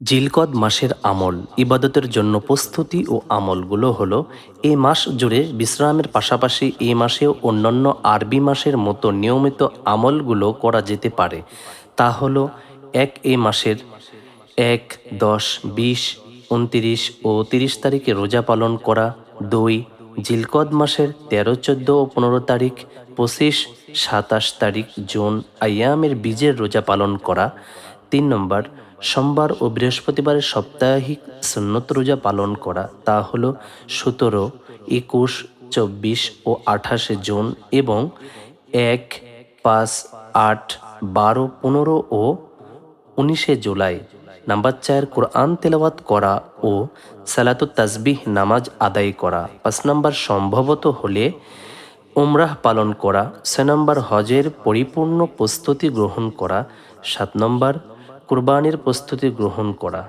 জিলকদ মাসের আমল ইবাদতের জন্য প্রস্তুতি ও আমলগুলো হলো এই মাস জুড়ে বিশ্রামের পাশাপাশি এই মাসেও অন্যান্য আরবি মাসের মতো নিয়মিত আমলগুলো করা যেতে পারে। তা হলো, এক এই মাসের এক, দশ, বিশ, উনতিরিশ ও তিরিশ তারিখে রোজা পালন করা। দুই, জিলকদ মাসের তেরো, চোদ্দ ও পনেরো তারিখ, পঁচিশ, সাতাশ তারিখ জুন আয়ামের বীজের রোজা পালন করা। তিন নম্বর, সোমবার ও বৃহস্পতিবারের সাপ্তাহিক সুন্নত রোজা পালন করা, তা হলো সতেরো, একুশ, চব্বিশ ও আঠাশে জুন এবং এক, পাঁচ, আট, বারো, পনেরো ও উনিশে জুলাই। নাম্বার চার, কোরআন তেলাওয়াত করা ও সালাতুত তাসবিহ নামাজ আদায় করা। পাঁচ নাম্বার, সম্ভবত হলে উমরাহ পালন করা। ছয় নম্বর, হজের পরিপূর্ণ প্রস্তুতি গ্রহণ করা। সাত নম্বর কুরবানির প্রস্তুতি গ্রহণ করা।